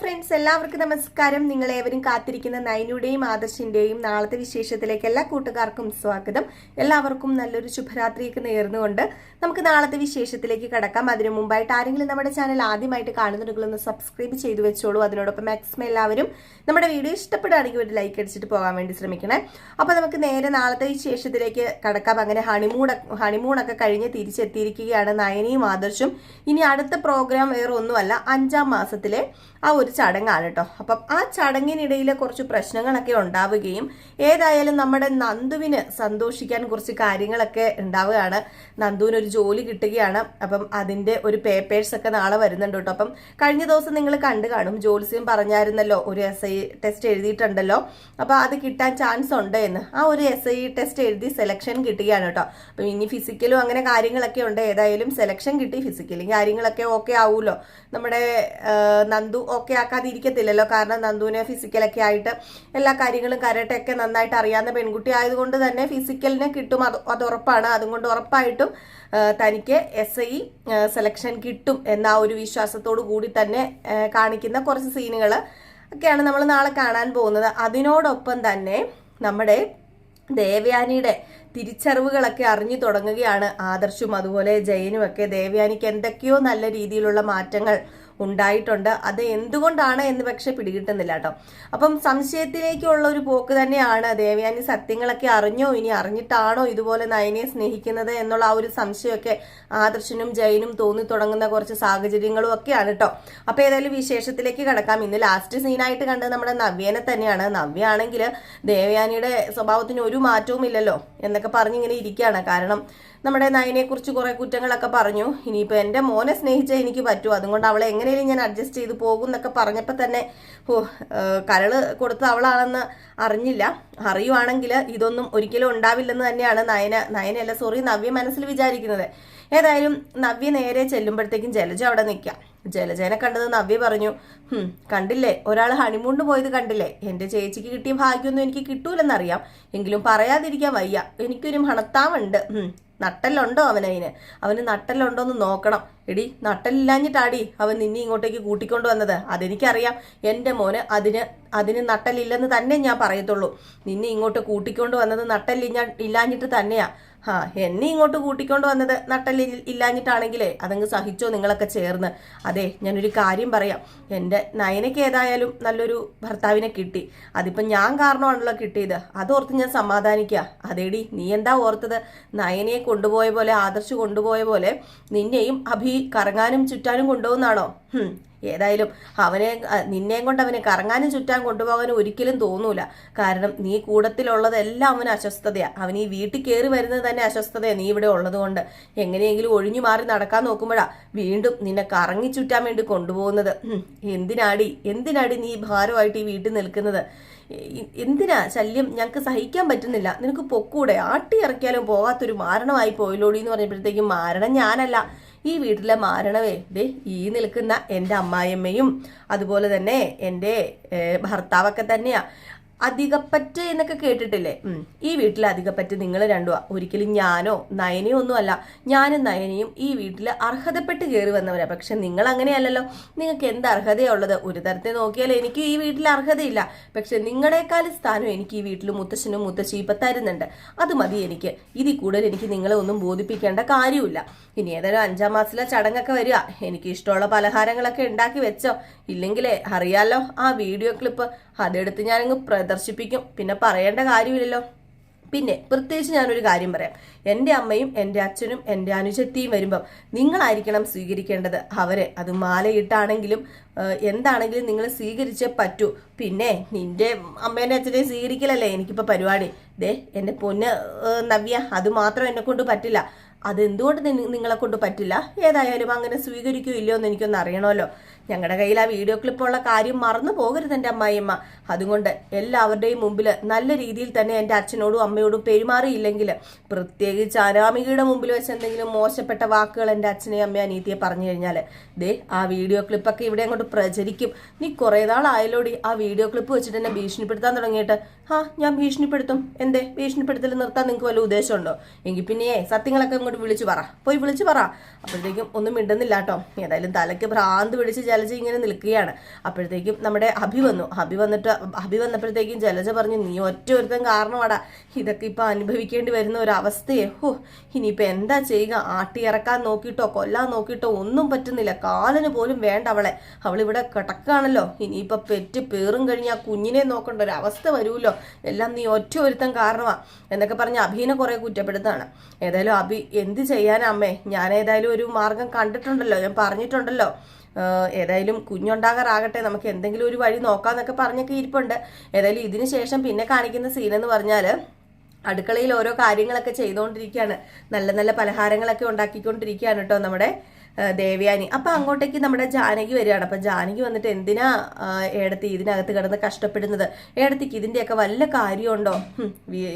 Friends എല്ലാവർക്കും നമസ്കാരം. നിങ്ങൾ ഏവരും കാത്തിരിക്കുന്ന നൈനയുടെയും ആദർശിന്റെയും നാളത്തെ വിശേഷത്തിലേക്ക് എല്ലാ കൂട്ടുകാർക്കും സ്വാഗതം. എല്ലാവർക്കും നല്ലൊരു ശുഭരാത്രിയൊക്കെ നേർന്നുകൊണ്ട് നമുക്ക് നാളത്തെ വിശേഷത്തിലേക്ക് കടക്കാം. അതിനു മുമ്പായിട്ട് ആരെങ്കിലും നമ്മുടെ ചാനൽ ആദ്യമായിട്ട് കാണുന്നുണ്ടെങ്കിൽ ഒന്ന് സബ്സ്ക്രൈബ് ചെയ്തു വെച്ചോളൂ. അതിനോടൊപ്പം മാക്സിമം എല്ലാവരും നമ്മുടെ വീഡിയോ ഇഷ്ടപ്പെടുകയാണെങ്കിൽ ഒരു ലൈക്ക് അടിച്ചിട്ട് പോകാൻ വേണ്ടി ശ്രമിക്കണേ. അപ്പോൾ നമുക്ക് നേരെ നാളത്തെ വിശേഷത്തിലേക്ക് കടക്കാം. അങ്ങനെ ഹണിമൂൺ ഹണിമൂണൊക്കെ കഴിഞ്ഞ് തിരിച്ചെത്തിയിരിക്കുകയാണ് നയനയും ആദർശും. ഇനി അടുത്ത പ്രോഗ്രാം വേറെ ഒന്നുമല്ല അഞ്ചാം മാസത്തിലെ ആ ഒരു ചടങ്ങാണ് കേട്ടോ അപ്പം ആ ചടങ്ങിനിടയിൽ കുറച്ച് പ്രശ്നങ്ങളൊക്കെ ഉണ്ടാവുകയും ഏതായാലും നമ്മുടെ നന്ദുവിന് സന്തോഷിക്കാൻ കുറച്ച് കാര്യങ്ങളൊക്കെ ഉണ്ടാവുകയാണ്. നന്ദുവിന് ഒരു ജോലി കിട്ടുകയാണ്. അപ്പം അതിന്റെ ഒരു പേപ്പേഴ്സ് ഒക്കെ നാളെ വരുന്നുണ്ട് കേട്ടോ അപ്പം കഴിഞ്ഞ ദിവസം നിങ്ങൾ കണ്ടു കാണും. ജോലിസ്യം പറഞ്ഞായിരുന്നല്ലോ ഒരു എസ് ഐ ടെസ്റ്റ് എഴുതിയിട്ടുണ്ടല്ലോ. അപ്പൊ അത് കിട്ടാൻ ചാൻസ് ഉണ്ട് എന്ന്. ആ ഒരു എസ് ഐ ടെസ്റ്റ് എഴുതി സെലക്ഷൻ കിട്ടുകയാണ് കേട്ടോ അപ്പം ഇനി ഫിസിക്കലും അങ്ങനെ കാര്യങ്ങളൊക്കെ ഉണ്ട്. ഏതായാലും സെലക്ഷൻ കിട്ടി. ഫിസിക്കലും കാര്യങ്ങളൊക്കെ ഓക്കെ ആവുമല്ലോ നമ്മുടെ ആ, ഓക്കെ ആക്കാതിരിക്കത്തില്ലല്ലോ. കാരണം നന്ദുവിനെ ഫിസിക്കലൊക്കെ ആയിട്ട് എല്ലാ കാര്യങ്ങളും കരട്ടൊക്കെ നന്നായിട്ട് അറിയാവുന്ന പെൺകുട്ടി ആയതുകൊണ്ട് തന്നെ ഫിസിക്കലിനെ കിട്ടും. അത് അത് ഉറപ്പാണ്. അതുകൊണ്ട് ഉറപ്പായിട്ടും തനിക്ക് എസ് ഐ സെലക്ഷൻ കിട്ടും എന്ന ആ ഒരു വിശ്വാസത്തോടു കൂടി തന്നെ കാണിക്കുന്ന കുറച്ച് സീനുകൾ ഒക്കെയാണ് നമ്മൾ നാളെ കാണാൻ പോകുന്നത്. അതിനോടൊപ്പം തന്നെ നമ്മുടെ ദേവയാനിയുടെ തിരിച്ചറിവുകളൊക്കെ അറിഞ്ഞു തുടങ്ങുകയാണ് ആദർശും അതുപോലെ ജയനും ഒക്കെ ദേവയാനിക്ക് എന്തൊക്കെയോ നല്ല രീതിയിലുള്ള മാറ്റങ്ങൾ ഉണ്ടായിട്ടുണ്ട്. അത് എന്തുകൊണ്ടാണ് എന്ന് പക്ഷെ പിടികിട്ടുന്നില്ല കേട്ടോ. അപ്പം സംശയത്തിലേക്കുള്ള ഒരു പോക്ക് തന്നെയാണ് ദേവയാനി സത്യങ്ങളൊക്കെ അറിഞ്ഞോ? ഇനി അറിഞ്ഞിട്ടാണോ ഇതുപോലെ നയനെ സ്നേഹിക്കുന്നത് എന്നുള്ള ആ ഒരു സംശയമൊക്കെ ആദർശനും ജയനും തോന്നി തുടങ്ങുന്ന കുറച്ച് സാഹചര്യങ്ങളും ഒക്കെയാണ് കേട്ടോ. അപ്പൊ ഏതായാലും വിശേഷത്തിലേക്ക് കടക്കാം. ഇന്ന് ലാസ്റ്റ് സീനായിട്ട് കണ്ടത് നമ്മുടെ നവ്യനെ തന്നെയാണ്. നവ്യ ആണെങ്കിൽ ദേവയാനിയുടെ സ്വഭാവത്തിന് ഒരു മാറ്റവും ഇല്ലല്ലോ എന്നൊക്കെ പറഞ്ഞിങ്ങനെ ഇരിക്കുകയാണ്. കാരണം നമ്മുടെ നയനെ കുറിച്ച് കുറെ കുറ്റങ്ങളൊക്കെ പറഞ്ഞു. ഇനിയിപ്പോ എന്റെ മോനെ സ്നേഹിച്ചാൽ എനിക്ക് പറ്റൂ. അതുകൊണ്ട് അവളെ എങ്ങനെയും ഞാൻ അഡ്ജസ്റ്റ് ചെയ്ത് പോകും എന്നൊക്കെ പറഞ്ഞപ്പോൾ തന്നെ ഓ കരൾ കൊടുത്ത അവളാണെന്ന് അറിഞ്ഞില്ല. അറിയുവാണെങ്കിൽ ഇതൊന്നും ഒരിക്കലും ഉണ്ടാവില്ലെന്ന് തന്നെയാണ് നയന നയനയല്ല സോറി നവ്യ മനസ്സിൽ വിചാരിക്കുന്നത്. ഏതായാലും നവ്യ നേരെ ചെല്ലുമ്പോഴത്തേക്കും ജലജ അവിടെ നിൽക്കാം. ജലജനെ കണ്ടത് നവ്യ പറഞ്ഞു കണ്ടില്ലേ? ഒരാൾ ഹണിമൂണ്ട് പോയത് കണ്ടില്ലേ? എന്റെ ചേച്ചിക്ക് കിട്ടിയ ഭാഗ്യമൊന്നും എനിക്ക് കിട്ടൂലെന്നറിയാം. എങ്കിലും പറയാതിരിക്കാൻ വയ്യ. എനിക്കൊരു മണത്താവുണ്ട്. ഹും നട്ടലുണ്ടോ അവനതിന് അവന് നട്ടലുണ്ടോ എന്ന് നോക്കണം. എടി നട്ടലില്ലാഞ്ഞിട്ടാടി അവൻ നിന്നെ ഇങ്ങോട്ടേക്ക് കൂട്ടിക്കൊണ്ടു വന്നത്? അതെനിക്കറിയാം. എന്റെ മോന് അതിന് അതിന് നട്ടലില്ലെന്ന് തന്നെ ഞാൻ പറയത്തുള്ളൂ. നിന്നെ ഇങ്ങോട്ട് കൂട്ടിക്കൊണ്ടു വന്നത് നട്ടലില്ലാ ഇല്ലാഞ്ഞിട്ട് തന്നെയാ. ആ എന്നെ ഇങ്ങോട്ട് കൂട്ടിക്കൊണ്ട് വന്നത് നട്ടൽ ഇല്ലാഞ്ഞിട്ടാണെങ്കിലേ അതങ്ങ് സഹിച്ചോ നിങ്ങളൊക്കെ ചേർന്ന്. അതെ ഞാനൊരു കാര്യം പറയാം. എന്റെ നയനയ്ക്ക് ഏതായാലും നല്ലൊരു ഭർത്താവിനെ കിട്ടി. അതിപ്പം ഞാൻ കാരണമാണല്ലോ കിട്ടിയത്. അതോർത്ത് ഞാൻ സമാധാനിക്കുക അതേടി നീ എന്താ ഓർത്തത്? നയനയെ കൊണ്ടുപോയ പോലെ ആദർശ് കൊണ്ടുപോയ പോലെ നിന്നെയും അഭി കറങ്ങാനും ചുറ്റാനും കൊണ്ടുപോകുന്നാണോ? ഹും. ഏതായാലും അവനെ നിന്നെയും കൊണ്ട് അവനെ കറങ്ങാനും ചുറ്റാൻ കൊണ്ടുപോകാനും ഒരിക്കലും തോന്നൂല. കാരണം നീ കൂടത്തിലുള്ളതെല്ലാം അവന് അസ്വസ്ഥതയാ. അവൻ ഈ വീട്ടിൽ കയറി വരുന്നത് തന്നെ അസ്വസ്ഥതയാ നീ ഇവിടെ ഉള്ളത് കൊണ്ട്. എങ്ങനെയെങ്കിലും ഒഴിഞ്ഞു മാറി നടക്കാൻ നോക്കുമ്പോഴാ വീണ്ടും നിന്നെ കറങ്ങി ചുറ്റാൻ വേണ്ടി കൊണ്ടുപോകുന്നത്. എന്തിനാടി? എന്തിനാടി നീ ഭാരമായിട്ട് ഈ വീട്ടിൽ നിൽക്കുന്നത്? എന്തിനാ ശല്യം? ഞങ്ങൾക്ക് സഹിക്കാൻ പറ്റുന്നില്ല. നിനക്ക് പൊക്കൂടെ? ആട്ടി ഇറക്കിയാലും പോകാത്തൊരു മാരണമായി പോയില്ലോടി എന്ന് പറഞ്ഞപ്പോഴത്തേക്കും മാരണം ഞാനല്ല. ഈ വീട്ടിലെ മാരണവേ ദേ ഈ നിൽക്കുന്ന എന്റെ അമ്മായിയമ്മയും അതുപോലെ തന്നെ എന്റെ ഭർത്താവൊക്കെ തന്നെയാ. അധികപ്പറ്റ് എന്നൊക്കെ കേട്ടിട്ടില്ലേ? ഈ വീട്ടിലെ അധികപ്പറ്റ് നിങ്ങൾ രണ്ടു ഒരിക്കലും ഞാനോ നയനയോ ഒന്നുമല്ല ഞാനും നയനയും ഈ വീട്ടിൽ അർഹതപ്പെട്ട് കയറി വന്നവരാ. പക്ഷെ നിങ്ങൾ അങ്ങനെയല്ലല്ലോ. നിങ്ങൾക്ക് എന്ത് അർഹതയുള്ളത് ഒരു തരത്തിൽ നോക്കിയാൽ എനിക്ക് ഈ വീട്ടിൽ അർഹതയില്ല. പക്ഷെ നിങ്ങളെക്കാൾ സ്ഥാനം എനിക്ക് ഈ വീട്ടിൽ മുത്തശ്ശനും മുത്തശ്ശി ഇപ്പം തരുന്നുണ്ട്. അത് മതി എനിക്ക്. ഇതിൽ കൂടുതൽ എനിക്ക് നിങ്ങളെ ഒന്നും ബോധിപ്പിക്കേണ്ട കാര്യമില്ല ഇനി ഏതായാലും അഞ്ചാം മാസത്തിലെ ചടങ്ങൊക്കെ വരിക. എനിക്ക് ഇഷ്ടമുള്ള പലഹാരങ്ങളൊക്കെ ഉണ്ടാക്കി വെച്ചോ. ഇല്ലെങ്കിലേ അറിയാലോ ആ വീഡിയോ ക്ലിപ്പ്. അതെടുത്ത് ഞാനങ്ങ് പ്രദർശിപ്പിക്കും പിന്നെ പറയേണ്ട കാര്യമില്ലല്ലോ. പിന്നെ പ്രത്യേകിച്ച് ഞാനൊരു കാര്യം പറയാം. എന്റെ അമ്മയും എന്റെ അച്ഛനും എന്റെ അനുജത്തിയും വരുമ്പം നിങ്ങളായിരിക്കണം സ്വീകരിക്കേണ്ടത്. അവരെ അത് മാലയിട്ടാണെങ്കിലും എന്താണെങ്കിലും നിങ്ങൾ സ്വീകരിച്ചേ പറ്റൂ. പിന്നെ നിന്റെ അമ്മേന്റെ അച്ഛനെയും സ്വീകരിക്കലല്ലേ? എനിക്കിപ്പോൾ പരിപാടി. ദേ എന്റെ പൊന്ന് നവ്യ അത് മാത്രം എന്നെ കൊണ്ട് പറ്റില്ല. അതെന്തുകൊണ്ട് നിങ്ങളെ കൊണ്ട് പറ്റില്ല? ഏതായാലും അങ്ങനെ സ്വീകരിക്കൂ ഇല്ലയോ എന്ന് എനിക്കൊന്ന് അറിയണമല്ലോ. ഞങ്ങളുടെ കയ്യിൽ ആ വീഡിയോ ക്ലിപ്പുള്ള കാര്യം മറന്നു പോകരുത് എന്റെ അമ്മായിയമ്മ. അതുകൊണ്ട് എല്ലാവരുടെയും മുമ്പിൽ നല്ല രീതിയിൽ തന്നെ എന്റെ അച്ഛനോടും അമ്മയോടും പെരുമാറിയില്ലെങ്കിൽ പ്രത്യേകിച്ച് അനാമികയുടെ മുമ്പിൽ വെച്ച് എന്തെങ്കിലും മോശപ്പെട്ട വാക്കുകൾ എന്റെ അച്ഛനെയും അമ്മയും അനീതിയെ പറഞ്ഞു കഴിഞ്ഞാൽ ദേ ആ വീഡിയോ ക്ലിപ്പൊക്കെ ഇവിടെ അങ്ങോട്ട് പ്രചരിക്കും. നീ കുറേ നാളായാലോടി ആ വീഡിയോ ക്ലിപ്പ് വെച്ചിട്ട് എന്നെ ഭീഷണിപ്പെടുത്താൻ തുടങ്ങിയിട്ട്. ആ ഞാൻ ഭീഷണിപ്പെടുത്തും. എന്തേ ഭീഷണിപ്പെടുത്തൽ നിർത്താൻ നിങ്ങൾക്ക് വല്ല ഉദ്ദേശമുണ്ടോ? എങ്കിൽ പിന്നെയേ സത്യങ്ങളൊക്കെ അങ്ങോട്ട് വിളിച്ചു പറ. പോയി വിളിച്ചു പറ. അപ്പോഴത്തേക്കും ഒന്നും മിണ്ടുന്നില്ല കേട്ടോ ഏതായാലും തലയ്ക്ക് ഭ്രാന്ത് പിടിച്ച് ജലജ ഇങ്ങനെ നിൽക്കുകയാണ്. അപ്പോഴത്തേക്കും നമ്മുടെ അഭി വന്നു. അഭി വന്നിട്ട് അഭി വന്നപ്പോഴത്തേക്കും ജലജ പറഞ്ഞു നീ ഒറ്റ ഒരുത്തൻ കാരണമാടാ. ഇതൊക്കെ ഇപ്പൊ അനുഭവിക്കേണ്ടി വരുന്ന ഒരു അവസ്ഥയെ. ഹോ ഇനിയിപ്പൊ എന്താ ചെയ്യുക? ആട്ടി ഇറക്കാൻ നോക്കിയിട്ടോ കൊല്ലാൻ നോക്കിയിട്ടോ ഒന്നും പറ്റുന്നില്ല. കാലിന് പോലും വേണ്ട അവളെ. അവളിവിടെ കിടക്കാണല്ലോ ഇനിയിപ്പൊ പെറ്റ് പേറും കഴിഞ്ഞാൽ കുഞ്ഞിനെ നോക്കേണ്ട ഒരു അവസ്ഥ വരുമല്ലോ. എല്ലാം നീ ഒറ്റ ഒരുത്തൻ കാരണമാ. എന്നൊക്കെ പറഞ്ഞ് അഭിനെ കുറെ കുറ്റപ്പെടുത്താണ് ഏതായാലും അഭി എന്ത് ചെയ്യാനാ അമ്മേ? ഞാൻ ഏതായാലും ഒരു മാർഗം കണ്ടിട്ടുണ്ടല്ലോ. ഞാൻ പറഞ്ഞിട്ടുണ്ടല്ലോ. ഏതായാലും കുഞ്ഞുണ്ടാകാറാകട്ടെ. നമുക്ക് എന്തെങ്കിലും ഒരു വഴി നോക്കാന്നൊക്കെ പറഞ്ഞൊക്കെ ഇരിപ്പുണ്ട്. ഏതായാലും ഇതിന് ശേഷം പിന്നെ കാണിക്കുന്ന സീൻ എന്ന് പറഞ്ഞാൽ അടുക്കളയിൽ ഓരോ കാര്യങ്ങളൊക്കെ ചെയ്തുകൊണ്ടിരിക്കുകയാണ്. നല്ല നല്ല പലഹാരങ്ങളൊക്കെ ഉണ്ടാക്കിക്കൊണ്ടിരിക്കുകയാണ് കേട്ടോ നമ്മുടെ ദേവയാനി. അപ്പൊ അങ്ങോട്ടേക്ക് നമ്മുടെ ജാനകി വരികയാണ്. അപ്പൊ ജാനകി വന്നിട്ട് എന്തിനാ ഏടത്തി ഇതിനകത്ത് കിടന്ന് കഷ്ടപ്പെടുന്നത്? ഏടത്തിക്ക് ഇതിന്റെയൊക്കെ വല്ല കാര്യമുണ്ടോ?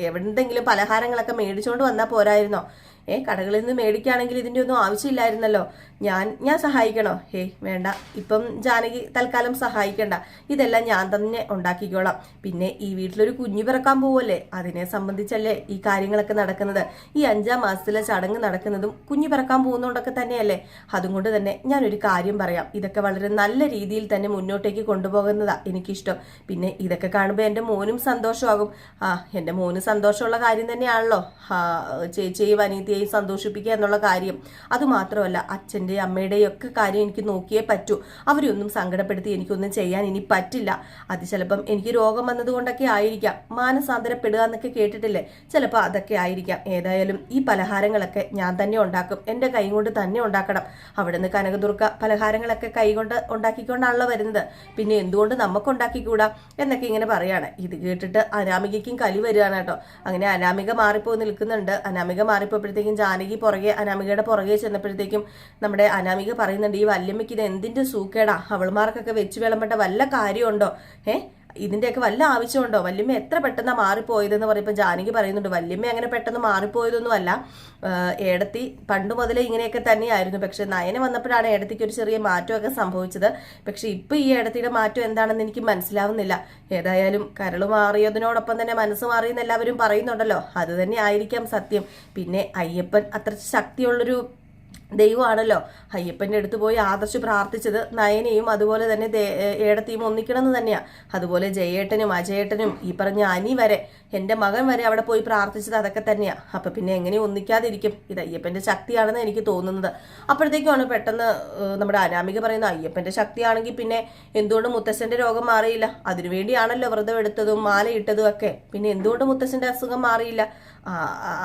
എവിടെന്തെങ്കിലും പലഹാരങ്ങളൊക്കെ മേടിച്ചുകൊണ്ട് വന്നാൽ പോരായിരുന്നോ? ഏ കടകളിൽ നിന്ന് മേടിക്കുകയാണെങ്കിൽ ഇതിന്റെ ഒന്നും ആവശ്യമില്ലായിരുന്നല്ലോ. ഞാൻ ഞാൻ സഹായിക്കണോ? ഹേയ് വേണ്ട. ഇപ്പം ജാനകി തൽക്കാലം സഹായിക്കണ്ട. ഇതെല്ലാം ഞാൻ തന്നെ ഉണ്ടാക്കിക്കോളാം. പിന്നെ ഈ വീട്ടിലൊരു കുഞ്ഞു പിറക്കാൻ പോവല്ലേ? അതിനെ സംബന്ധിച്ചല്ലേ ഈ കാര്യങ്ങളൊക്കെ നടക്കുന്നത്. ഈ അഞ്ചാം മാസത്തിലെ ചടങ്ങ് നടക്കുന്നതും കുഞ്ഞു പിറക്കാൻ പോകുന്നതുകൊണ്ടൊക്കെ തന്നെയല്ലേ? അതുകൊണ്ട് തന്നെ ഞാനൊരു കാര്യം പറയാം. ഇതൊക്കെ വളരെ നല്ല രീതിയിൽ തന്നെ മുന്നോട്ടേക്ക് കൊണ്ടുപോകുന്നതാ എനിക്കിഷ്ടം. പിന്നെ ഇതൊക്കെ കാണുമ്പോൾ എന്റെ മോനും സന്തോഷമാകും. ആ എന്റെ മോന് സന്തോഷമുള്ള കാര്യം തന്നെയാണല്ലോ. ചേച്ചിയെയും അനീതിയെയും സന്തോഷിപ്പിക്കുക എന്നുള്ള കാര്യം. അതുമാത്രമല്ല അച്ഛന്റെയും അമ്മയുടെയും ഒക്കെ കാര്യം എനിക്ക് നോക്കിയേ പറ്റൂ. അവരെയൊന്നും സങ്കടപ്പെടുത്തി എനിക്കൊന്നും ചെയ്യാൻ ഇനി പറ്റില്ല. അത് ചിലപ്പം എനിക്ക് രോഗം വന്നതുകൊണ്ടൊക്കെ ആയിരിക്കാം. മാനസാന്തരപ്പെടുക എന്നൊക്കെ കേട്ടിട്ടില്ലേ? ചിലപ്പോൾ അതൊക്കെ ആയിരിക്കാം. ഏതായാലും ഈ പലഹാരങ്ങളൊക്കെ ഞാൻ തന്നെ ഉണ്ടാക്കും. എന്റെ കൈ കൊണ്ട് തന്നെ ഉണ്ടാക്കണം. അവിടെ നിന്ന് കനകദുർഗ പലഹാരങ്ങളൊക്കെ കൈ കൊണ്ട് ഉണ്ടാക്കിക്കൊണ്ടാണല്ലോ വരുന്നത്. പിന്നെ എന്തുകൊണ്ട് നമുക്ക് ഉണ്ടാക്കിക്കൂടാ? എന്നൊക്കെ ഇങ്ങനെ പറയാണ്. ഇത് കേട്ടിട്ട് അനാമികയ്ക്കും കലി വരികയാണ് കേട്ടോ. അങ്ങനെ അനാമിക മാറിപ്പോ നിൽക്കുന്നുണ്ട്. അനാമിക മാറിപ്പോഴത്തേക്കും ജാനകി പുറകെ അനാമികയുടെ പുറകെ ചെന്നപ്പോഴത്തേക്കും നമ്മുടെ അനാമിക പറയുന്നുണ്ട് ഈ വല്യമ്മയ്ക്ക് ഇത് എന്തിന്റെ സൂക്കേടാ? അവൾമാർക്കൊക്കെ വെച്ച് വിളമ്പേണ്ട വല്ല കാര്യമുണ്ടോ? ഏ? ഇതിന്റെയൊക്കെ വല്ല ആവശ്യമുണ്ടോ? വല്യമ്മ എത്ര പെട്ടെന്നാ മാറിപ്പോയതെന്ന് പറയുമ്പോൾ ജാനകി പറയുന്നുണ്ട് വല്യമ്മ അങ്ങനെ പെട്ടെന്ന് മാറിപ്പോയതൊന്നുമല്ല. ഏടത്തി പണ്ട് മുതലേ ഇങ്ങനെയൊക്കെ തന്നെയായിരുന്നു. പക്ഷെ നയന വന്നപ്പോഴാണ് ഏടത്തിക്ക് ഒരു ചെറിയ മാറ്റമൊക്കെ സംഭവിച്ചത്. പക്ഷെ ഇപ്പൊ ഈ ഏടത്തിയുടെ മാറ്റം എന്താണെന്ന് എനിക്ക് മനസ്സിലാവുന്നില്ല. ഏതായാലും കരൾ മാറിയതിനോടൊപ്പം തന്നെ മനസ്സ് മാറിയെന്ന് എല്ലാവരും പറയുന്നുണ്ടല്ലോ. അത് തന്നെ ആയിരിക്കാം സത്യം. പിന്നെ അയ്യപ്പൻ അത്ര ശക്തിയുള്ളൊരു ദൈവമാണല്ലോ. അയ്യപ്പന്റെ അടുത്ത് പോയി ആദർശ് പ്രാർത്ഥിച്ചത് നയനെയും അതുപോലെ തന്നെ ഏടത്തെയും ഒന്നിക്കണമെന്ന് തന്നെയാണ് അതുപോലെ ജയേട്ടനും അജയേട്ടനും ഈ പറഞ്ഞ അനി വരെ എന്റെ മകൻ വരെ അവിടെ പോയി പ്രാർത്ഥിച്ചത് അതൊക്കെ തന്നെയാണ് അപ്പം പിന്നെ എങ്ങനെ ഒന്നിക്കാതിരിക്കും. ഇത് അയ്യപ്പന്റെ ശക്തിയാണെന്ന് എനിക്ക് തോന്നുന്നത്. അപ്പോഴത്തേക്കുമാണ് പെട്ടെന്ന് നമ്മുടെ അനാമിക പറയുന്നത് അയ്യപ്പന്റെ ശക്തിയാണെങ്കിൽ പിന്നെ എന്തുകൊണ്ട് മുത്തശ്ശന്റെ രോഗം മാറിയില്ല? അതിനുവേണ്ടിയാണല്ലോ വ്രതം എടുത്തതും മാല ഇട്ടതും ഒക്കെ. പിന്നെ എന്തുകൊണ്ട് മുത്തശ്ശന്റെ അസുഖം മാറിയില്ല?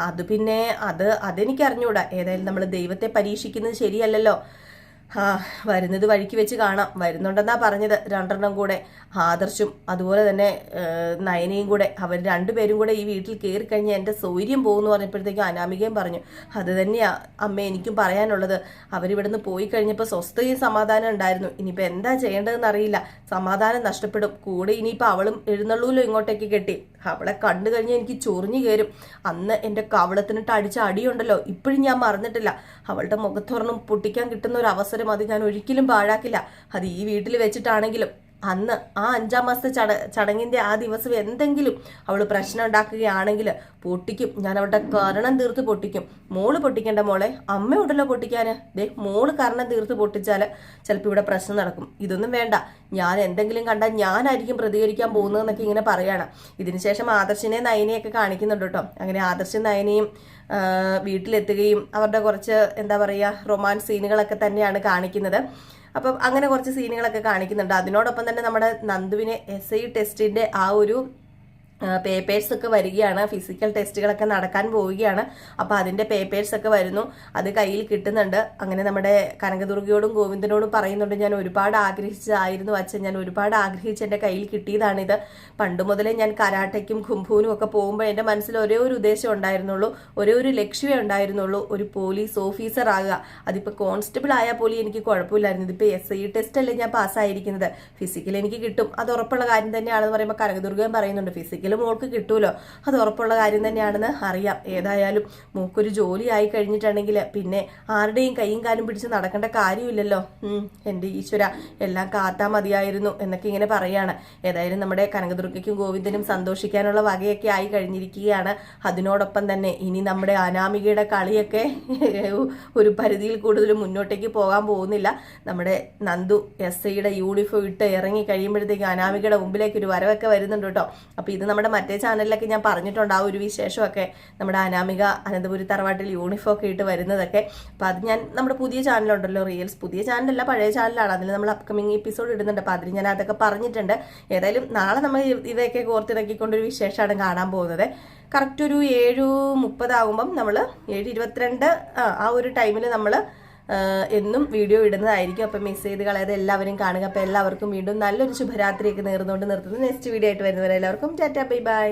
അത് പിന്നെ അത് അതെനിക്ക് അറിഞ്ഞൂടാ ഏതായാലും നമ്മൾ ദൈവത്തെ പരീക്ഷിക്കുന്നത് ശരിയല്ലല്ലോ. ആ വരുന്നത് വഴിക്ക് വെച്ച് കാണാം. വരുന്നുണ്ടെന്നാ പറഞ്ഞത് രണ്ടെണ്ണം കൂടെ. ആദർശും അതുപോലെ തന്നെ നയനയും കൂടെ. അവർ രണ്ടുപേരും കൂടെ ഈ വീട്ടിൽ കയറി കഴിഞ്ഞ് എന്റെ സൗര്യം പോകുന്നു പറഞ്ഞപ്പോഴത്തേക്കും അനാമികയും പറഞ്ഞു അത് തന്നെയാ അമ്മ എനിക്കും പറയാനുള്ളത്. അവരിവിടുന്ന് പോയി കഴിഞ്ഞപ്പോൾ സ്വസ്ഥയും സമാധാനം ഉണ്ടായിരുന്നു. ഇനിയിപ്പോൾ എന്താ ചെയ്യേണ്ടതെന്ന് അറിയില്ല സമാധാനം നഷ്ടപ്പെടും. കൂടെ ഇനിയിപ്പോൾ അവളും എഴുന്നള്ളൂലോ ഇങ്ങോട്ടേക്ക് കെട്ടി. അവളെ കണ്ടു കഴിഞ്ഞാൽ എനിക്ക് ചൊറിഞ്ഞു കയറും അന്ന് എന്റെ കവളത്തിനിട്ട് അടിച്ച അടിയുണ്ടല്ലോ ഇപ്പോഴും ഞാൻ മറന്നിട്ടില്ല. അവളുടെ മുഖത്തൊരെണ്ണം പൊട്ടിക്കാൻ കിട്ടുന്ന ഒരു അവസരം അത് ഞാൻ ഒരിക്കലും പാഴാക്കില്ല. അത് ഈ വീട്ടിൽ വെച്ചിട്ടാണെങ്കിലും അന്ന് ആ അഞ്ചാം മാസത്തെ ചട ചടങ്ങിന്റെ ആ ദിവസം എന്തെങ്കിലും അവൾ പ്രശ്നം ഉണ്ടാക്കുകയാണെങ്കിൽ പൊട്ടിക്കും. ഞാൻ അവളുടെ കരണം തീർത്ത് പൊട്ടിക്കും. മോൾ പൊട്ടിക്കേണ്ട മോളെ അമ്മയോടല്ലോ പൊട്ടിക്കാന്. ദേ മോൾ കരണം തീർത്ത് പൊട്ടിച്ചാൽ ചിലപ്പോൾ ഇവിടെ പ്രശ്നം നടക്കും. ഇതൊന്നും വേണ്ട. ഞാൻ എന്തെങ്കിലും കണ്ടാൽ ഞാനായിരിക്കും പ്രതികരിക്കാൻ പോകുന്നതെന്നൊക്കെ ഇങ്ങനെ പറയാണ്. ഇതിനുശേഷം ആദർശിനെ നയനെയൊക്കെ കാണിക്കുന്നുണ്ട് കേട്ടോ. അങ്ങനെ ആദർശ നയനെയും വീട്ടിലെത്തുകയും അവരുടെ കുറച്ച് എന്താ പറയുക റൊമാൻസ് സീനുകളൊക്കെ തന്നെയാണ് കാണിക്കുന്നത്. അപ്പം അങ്ങനെ കുറച്ച് സീനുകളൊക്കെ കാണിക്കുന്നുണ്ട്. അതിനോടൊപ്പം തന്നെ നമ്മുടെ നന്ദുവിനെ എസ് ഐ ടെസ്റ്റിന്റെ ആ ഒരു പേപ്പേഴ്സ് ഒക്കെ വരികയാണ്. ഫിസിക്കൽ ടെസ്റ്റുകളൊക്കെ നടക്കാൻ പോവുകയാണ്. അപ്പോൾ അതിന്റെ പേപ്പേഴ്സ് ഒക്കെ വരുന്നു. അത് കയ്യിൽ കിട്ടുന്നുണ്ട്. അങ്ങനെ നമ്മുടെ കനകദുർഗയോടും ഗോവിന്ദനോടും പറയുന്നുണ്ട്. ഞാൻ ഒരുപാട് ആഗ്രഹിച്ചതായിരുന്നു അച്ഛൻ. ഞാൻ ഒരുപാട് ആഗ്രഹിച്ച് എന്റെ കയ്യിൽ കിട്ടിയതാണിത്. പണ്ട് മുതലേ ഞാൻ കരാട്ടയ്ക്കും കുംഭൂനും ഒക്കെ പോകുമ്പോൾ എന്റെ മനസ്സിൽ ഒരേ ഒരു ഉദ്ദേശം ഉണ്ടായിരുന്നുള്ളൂ. ഒരേ ഒരു ലക്ഷ്യമേ ഉണ്ടായിരുന്നുള്ളൂ. ഒരു പോലീസ് ഓഫീസർ ആകുക. അതിപ്പോൾ കോൺസ്റ്റബിൾ ആയാൽ പോലും എനിക്ക് കുഴപ്പമില്ലായിരുന്നു. ഇതിപ്പോൾ എസ് ഐ ടെസ്റ്റ് അല്ലേ ഞാൻ പാസ്സായിരിക്കുന്നത് ഫിസിക്കൽ എനിക്ക് കിട്ടും. അത് ഉറപ്പുള്ള കാര്യം തന്നെയാണെന്ന് പറയുമ്പോൾ കനകദുർഗയും പറയുന്നുണ്ട്. ഫിസിക്കൽ ഒരിക്കലും മോൾക്ക് കിട്ടുമല്ലോ അത് ഉറപ്പുള്ള കാര്യം തന്നെയാണെന്ന് അറിയാം. ഏതായാലും മൂക്കൊരു ജോലി ആയി കഴിഞ്ഞിട്ടുണ്ടെങ്കിൽ പിന്നെ ആരുടെയും കൈയും കാലും പിടിച്ച് നടക്കേണ്ട കാര്യമില്ലല്ലോ. എന്റെ ഈശ്വര എല്ലാം കാത്താ മതിയായിരുന്നു എന്നൊക്കെ ഇങ്ങനെ പറയാണ്. ഏതായാലും നമ്മുടെ കനകദുർഗയ്ക്കും ഗോവിന്ദനും സന്തോഷിക്കാനുള്ള വകയൊക്കെ ആയി കഴിഞ്ഞിരിക്കുകയാണ്. അതിനോടൊപ്പം തന്നെ ഇനി നമ്മുടെ അനാമികയുടെ കളിയൊക്കെ ഒരു പരിധിയിൽ കൂടുതൽ മുന്നോട്ടേക്ക് പോകാൻ പോകുന്നില്ല. നമ്മുടെ നന്ദു എസ് ഐയുടെ യൂണിഫോം ഇട്ട് ഇറങ്ങി കഴിയുമ്പോഴത്തേക്ക് അനാമികയുടെ മുമ്പിലേക്ക് ഒരു വരവൊക്കെ വരുന്നുണ്ട് കേട്ടോ. അപ്പോൾ ഇത് നമ്മുടെ മറ്റേ ചാനലിലൊക്കെ ഞാൻ പറഞ്ഞിട്ടുണ്ട് ആ ഒരു വിശേഷമൊക്കെ. നമ്മുടെ അനാമിക അനന്തപുരി തറവാട്ടിൽ യൂണിഫോം ഒക്കെ ഇട്ട് വരുന്നതൊക്കെ. അപ്പം അത് ഞാൻ നമ്മുടെ പുതിയ ചാനലുണ്ടല്ലോ റീൽസ് പുതിയ ചാനലല്ല പഴയ ചാനലാണ്. അതിൽ നമ്മൾ അപ്കമിങ് എപ്പിസോഡ് ഇടുന്നുണ്ട്. അപ്പം അതിൽ ഞാൻ അതൊക്കെ പറഞ്ഞിട്ടുണ്ട്. ഏതായാലും നാളെ നമ്മൾ ഇവയൊക്കെ കോർത്തിറക്കിക്കൊണ്ടൊരു വിശേഷമാണ് കാണാൻ പോകുന്നത്. കറക്റ്റ് ഒരു ഏഴു മുപ്പതാകുമ്പം നമ്മൾ ഏഴ് ഇരുപത്തിരണ്ട് ആ ഒരു ടൈമിൽ നമ്മൾ എന്നും വീഡിയോ ഇടുന്നതായിരിക്കും. അപ്പം മിസ് ചെയ്ത് കളയാതെ എല്ലാവരും കാണുക. അപ്പം എല്ലാവർക്കും വീണ്ടും നല്ലൊരു ശുഭരാത്രിയൊക്കെ നേർന്നുകൊണ്ട് നിർത്തുന്നു. നെക്സ്റ്റ് വീഡിയോ ആയിട്ട് വരുന്നവരെ എല്ലാവർക്കും ടാറ്റാ ബൈ ബൈ.